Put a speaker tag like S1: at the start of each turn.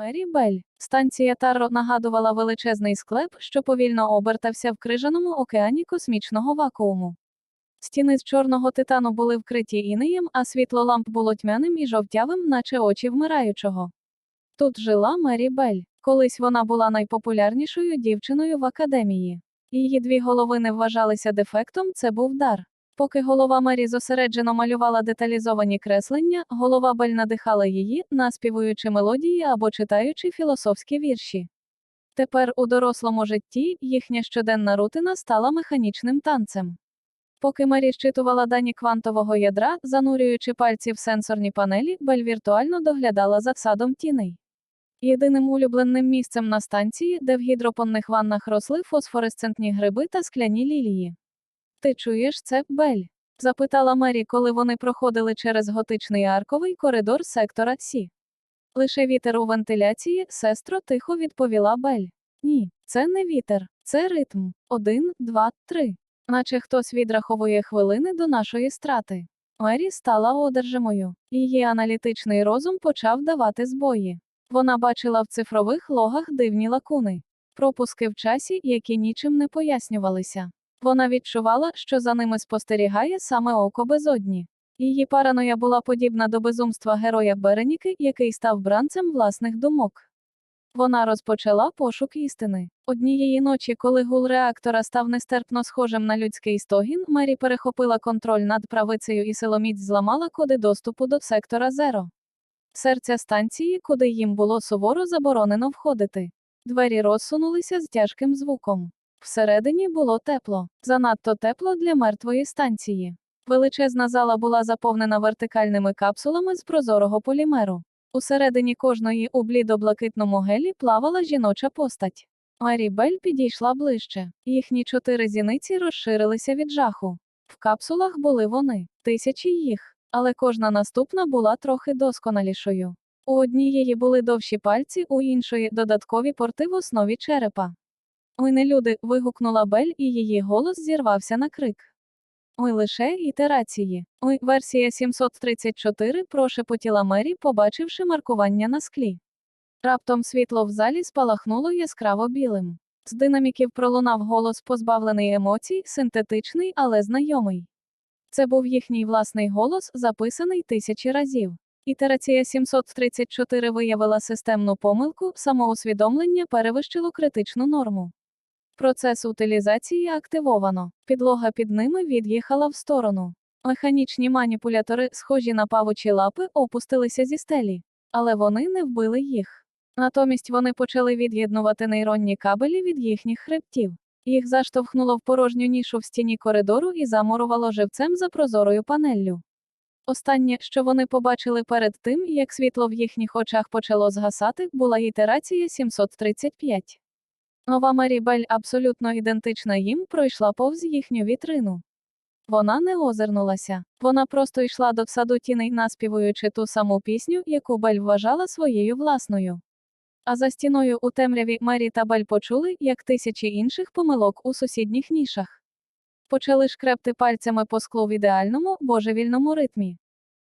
S1: Мері Бель. Станція Тарро нагадувала величезний склеп, що повільно обертався в крижаному океані космічного вакууму. Стіни з чорного титану були вкриті інеєм, а світло ламп було тьмяним і жовтявим, наче очі вмираючого. Тут жила Мері Бель. Колись вона була найпопулярнішою дівчиною в академії. Її дві голови не вважалися дефектом, це був дар. Поки голова Мері зосереджено малювала деталізовані креслення, голова Бель надихала її, наспівуючи мелодії або читаючи філософські вірші. Тепер у дорослому житті їхня щоденна рутина стала механічним танцем. Поки Мері щитувала дані квантового ядра, занурюючи пальці в сенсорні панелі, Бель віртуально доглядала за садом тіней. Єдиним улюбленим місцем на станції, де в гідропонних ваннах росли фосфоресцентні гриби та скляні лілії. Ти чуєш це, Бель? запитала Мері, коли вони проходили через готичний арковий коридор сектора Сі. Лише вітер у вентиляції, сестро, тихо відповіла Бель. Ні, це не вітер, це ритм. Один, два, три. Наче хтось відраховує хвилини до нашої страти. Мері стала одержимою. Її аналітичний розум почав давати збої. Вона бачила в цифрових логах дивні лакуни, пропуски в часі, які нічим не пояснювалися. Вона відчувала, що за ними спостерігає саме око безодні. Її параноя була подібна до безумства героя Береніки, який став бранцем власних думок. Вона розпочала пошук істини. Однієї ночі, коли гул реактора став нестерпно схожим на людський стогін, Мері перехопила контроль над правицею і силоміць зламала коди доступу до сектора Зеро. Серця станції, куди їм було суворо заборонено входити. Двері розсунулися з тяжким звуком. Всередині було тепло, занадто тепло для мертвої станції. Величезна зала була заповнена вертикальними капсулами з прозорого полімеру. Усередині кожної у блідо-блакитному гелі плавала жіноча постать. Мері Бель підійшла ближче. Їхні чотири зіниці розширилися від жаху. В капсулах були вони, тисячі їх, але кожна наступна була трохи досконалішою. У однієї були довші пальці, у іншої додаткові порти в основі черепа. Ой, не люди, вигукнула Бель, і її голос зірвався на крик. Ой, лише ітерації. Ой, версія 734 прошепотіла Мері, побачивши маркування на склі. Раптом світло в залі спалахнуло яскраво білим. З динаміків пролунав голос, позбавлений емоцій, синтетичний, але знайомий. Це був їхній власний голос, записаний тисячі разів. Ітерація 734 виявила системну помилку, самоусвідомлення перевищило критичну норму. Процес утилізації активовано. Підлога під ними від'їхала в сторону. Механічні маніпулятори, схожі на павучі лапи, опустилися зі стелі, але вони не вбили їх. Натомість вони почали від'єднувати нейронні кабелі від їхніх хребтів. Їх заштовхнуло в порожню нішу в стіні коридору і замурувало живцем за прозорою панеллю. Останнє, що вони побачили перед тим, як світло в їхніх очах почало згасати, була ітерація 735. Нова Мері Бель, абсолютно ідентична їм, пройшла повз їхню вітрину. Вона не озирнулася, вона просто йшла до саду тіней, наспівуючи ту саму пісню, яку Бель вважала своєю власною. А за стіною у темряві Мері та Бель почули, як тисячі інших помилок у сусідніх нішах. Почали шкрепти пальцями по склу в ідеальному, божевільному ритмі.